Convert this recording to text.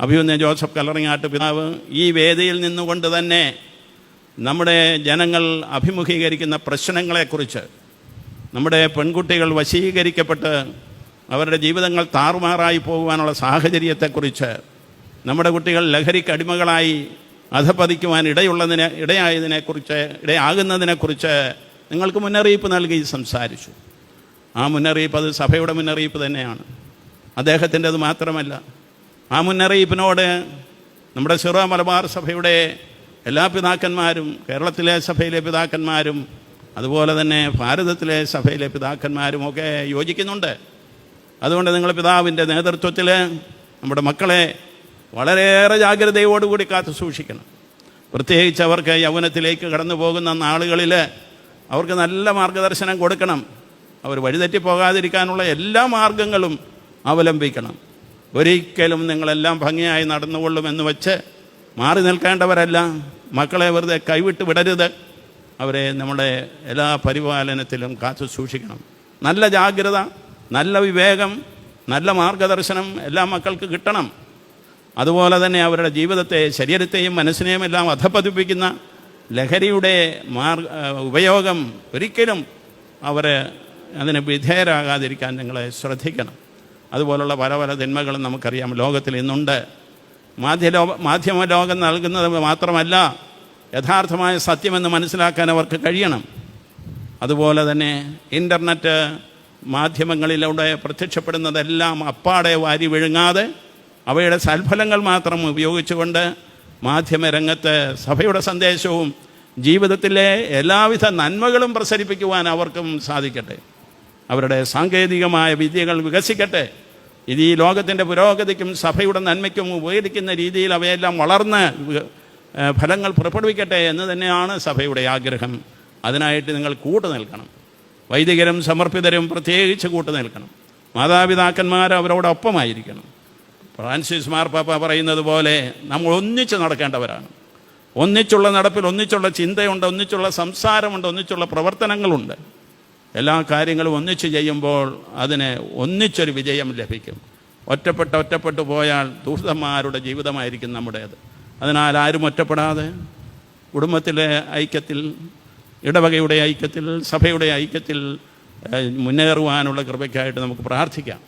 അഭിമന്യ Joseph Kallarangatt പിതാവ് ഈ വേദിയിൽ നിന്നുകൊണ്ട് തന്നെ നമ്മുടെ ജനങ്ങൾ അഭിമുഖീകരിക്കുന്ന പ്രശ്നങ്ങളെക്കുറിച്ച് നമ്മുടെ പെൺകുട്ടികൾ വശീകരിക്കപ്പെട്ട് അവരുടെ ജീവിതങ്ങൾ താറുമാറായി പോകുവാനുള്ള സാഹചര്യത്തെക്കുറിച്ച് നമ്മുടെ കുട്ടികൾ ലഹരിക്ക് അടിമകളായി അധപതിക്കുവാൻ ഇടയുള്ളതിനെ ഇടയായതിനെക്കുറിച്ച് ഇടയാകുന്നതിനെക്കുറിച്ച് നിങ്ങൾക്ക് മുന്നറിയിപ്പ് നൽകി സംസാരിച്ചു. ആ മുന്നറിയിപ്പ് അത് സഭയുടെ മുന്നറിയിപ്പ് തന്നെയാണ്. അദ്ദേഹത്തിന്റെത് മാത്രമല്ല ആ മുന്നറിയിപ്പിനോട് നമ്മുടെ സിറോ മലബാർ സഭയുടെ എല്ലാ പിതാക്കന്മാരും കേരളത്തിലെ സഭയിലെ പിതാക്കന്മാരും അതുപോലെ തന്നെ ഭാരതത്തിലെ സഭയിലെ പിതാക്കന്മാരും ഒക്കെ യോജിക്കുന്നുണ്ട്. അതുകൊണ്ട് നിങ്ങൾ പിതാവിന്റെ നേതൃത്വത്തിൽ നമ്മുടെ മക്കളെ വളരെയേറെ ജാഗ്രതയോടുകൂടി കാത്തു സൂക്ഷിക്കണം. പ്രത്യേകിച്ച് അവർക്ക് യൗവനത്തിലേക്ക് കടന്നു പോകുന്ന നാളുകളിൽ അവർക്ക് നല്ല മാർഗദർശനം കൊടുക്കണം. അവർ വഴിതെറ്റി പോകാതിരിക്കാനുള്ള എല്ലാ മാർഗങ്ങളും അവലംബിക്കണം. ഒരിക്കലും നിങ്ങളെല്ലാം ഭംഗിയായി നടന്നുകൊള്ളുമെന്ന് വെച്ച് മാറി നിൽക്കേണ്ടവരല്ല. മക്കളെ വെറുതെ കൈവിട്ട് വിടരുത്. അവരെ നമ്മുടെ എല്ലാ പരിപാലനത്തിലും കാത്തു സൂക്ഷിക്കണം. നല്ല ജാഗ്രത നല്ല വിവേകം നല്ല മാർഗദർശനം എല്ലാ മക്കൾക്ക് കിട്ടണം. അതുപോലെ തന്നെ അവരുടെ ജീവിതത്തെ ശരീരത്തെയും മനസ്സിനെയും എല്ലാം അധപ്പതിപ്പിക്കുന്ന ലഹരിയുടെ മാർ ഉപയോഗം ഒരിക്കലും അവർ അതിന് വിധേയരാകാതിരിക്കാൻ നിങ്ങളെ ശ്രദ്ധിക്കണം. അതുപോലുള്ള പല പല തിന്മകളും നമുക്കറിയാം. ലോകത്തിൽ ഇന്നുണ്ട്. മാധ്യമ മാധ്യമ ലോകം നൽകുന്നത് മാത്രമല്ല യഥാർത്ഥമായ സത്യമെന്ന് മനസ്സിലാക്കാൻ അവർക്ക് കഴിയണം. അതുപോലെ തന്നെ ഇന്റർനെറ്റ് മാധ്യമങ്ങളിലൂടെ പ്രത്യക്ഷപ്പെടുന്നതെല്ലാം അപ്പാടെ വാരി വിഴുങ്ങാതെ അവയുടെ സൽഫലങ്ങൾ മാത്രം ഉപയോഗിച്ചുകൊണ്ട് മാധ്യമരംഗത്ത് സഭയുടെ സന്ദേശവും ജീവിതത്തിലെ എല്ലാവിധ നന്മകളും പ്രസരിപ്പിക്കുവാൻ അവർക്കും സാധിക്കട്ടെ. അവരുടെ സാങ്കേതികമായ വിദ്യകൾ വികസിക്കട്ടെ. ഇത് ഈ ലോകത്തിന്റെ പുരോഗതിക്കും സഭയുടെ നന്മയ്ക്കും ഉപകരിക്കുന്ന രീതിയിൽ അവയെല്ലാം വളർന്ന് ഫലങ്ങൾ പുറപ്പെടുവിക്കട്ടെ എന്ന് തന്നെയാണ് സഭയുടെ ആഗ്രഹം. അതിനായിട്ട് നിങ്ങൾ കൂട്ടു നിൽക്കണം. വൈദികരും സമർപ്പിതരും പ്രത്യേകിച്ച് കൂട്ടു നിൽക്കണം. മാതാപിതാക്കന്മാർ അവരോടൊപ്പമായിരിക്കണം. ഫ്രാൻസിസ് മാർപ്പാപ്പ പറയുന്നത് പോലെ നമ്മൾ ഒന്നിച്ച് നടക്കേണ്ടവരാണ്. ഒന്നിച്ചുള്ള നടപ്പിൽ ഒന്നിച്ചുള്ള ചിന്തയുണ്ട് ഒന്നിച്ചുള്ള സംസാരമുണ്ട് ഒന്നിച്ചുള്ള പ്രവർത്തനങ്ങളുണ്ട്. എല്ലാ കാര്യങ്ങളും ഒന്നിച്ച് ചെയ്യുമ്പോൾ അതിന് ഒന്നിച്ചൊരു വിജയം ലഭിക്കും. ഒറ്റപ്പെട്ട് ഒറ്റപ്പെട്ടു പോയാൽ ദൂഷിതന്മാരുടെ ജീവിതമായിരിക്കും നമ്മുടേത്. അതിനാൽ ആരും ഒറ്റപ്പെടാതെ കുടുംബത്തിലെ ഐക്യത്തിൽ ഇടവകയുടെ ഐക്യത്തിൽ സഭയുടെ ഐക്യത്തിൽ മുന്നേറുവാനുള്ള കൃപയ്ക്കായിട്ട് നമുക്ക് പ്രാർത്ഥിക്കാം.